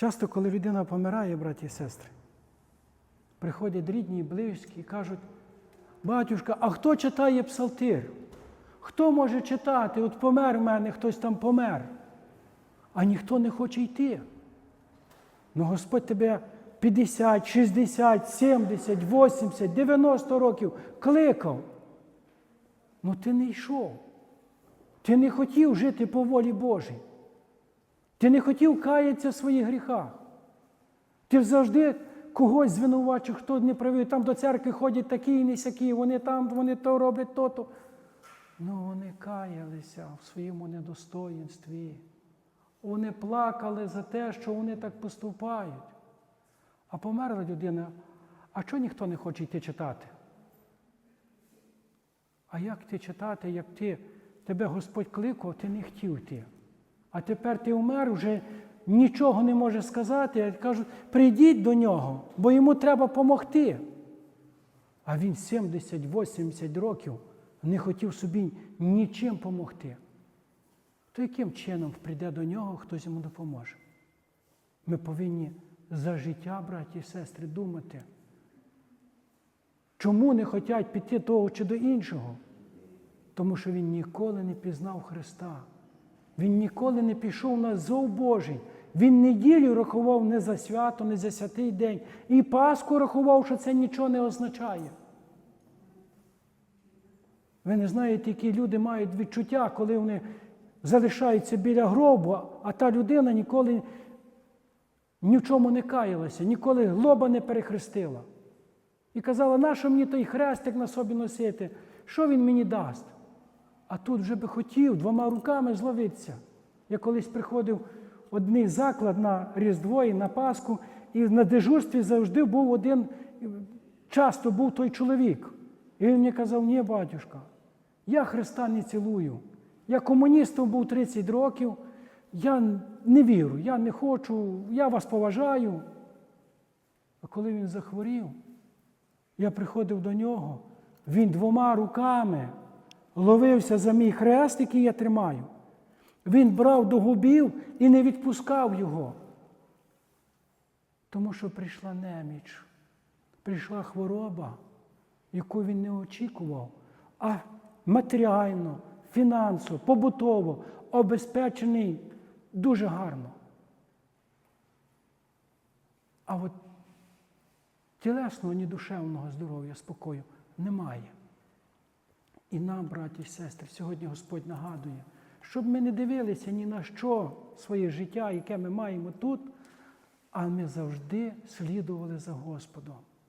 Часто, коли людина помирає, браті і сестри, приходять рідні і близькі і кажуть, батюшка, а хто читає псалтир? Хто може читати? От помер в мене, хтось там помер. А ніхто не хоче йти. Ну Господь тебе 50, 60, 70, 80, 90 років кликав. Ну ти не йшов. Ти не хотів жити по волі Божій. Ти не хотів каятися в своїх гріхах. Ти завжди когось звинувачив, хто не правий. Там до церкви ходять такі і не сякі, вони там, вони то роблять то-то. Ну, вони каялися в своєму недостоїнстві. Вони плакали за те, що вони так поступають. А померла людина, а чого ніхто не хоче йти читати? А як ти читати, як ти, тебе Господь кликав, ти не хотів йти. А тепер ти умер, вже нічого не може сказати. Кажуть, прийдіть до нього, бо йому треба допомогти. А він 70-80 років не хотів собі нічим допомогти. То яким чином прийде до нього, хтось йому допоможе? Ми повинні за життя, браті і сестри, думати. Чому не хочуть піти того чи до іншого? Тому що він ніколи не пізнав Христа. Він ніколи не пішов на зов Божий. Він неділю рахував не за свято, не за святий день. І Пасху рахував, що це нічого не означає. Ви не знаєте, які люди мають відчуття, коли вони залишаються біля гробу, а та людина ніколи ні в чому не каялася, ніколи глоба не перехрестила. І казала, нащо мені той хрестик на собі носити? Що він мені дасть? А тут вже би хотів двома руками зловитися. Я колись приходив в одний заклад на Різдво і на Пасху, і на дежурстві завжди був один, часто був той чоловік. І він мені казав, ні, батюшка, я Христа не цілую. Я комуністом був 30 років, я не вірю, я не хочу, я вас поважаю. А коли він захворів, я приходив до нього, він двома руками ловився за мій хрест, який я тримаю. Він брав до губів і не відпускав його. Тому що прийшла неміч, прийшла хвороба, яку він не очікував, а матеріально, фінансово, побутово обезпечений дуже гарно. А от тілесного, ні душевного здоров'я, спокою немає. І нам, браті і сестри, сьогодні Господь нагадує, щоб ми не дивилися ні на що своє життя, яке ми маємо тут, а ми завжди слідували за Господом.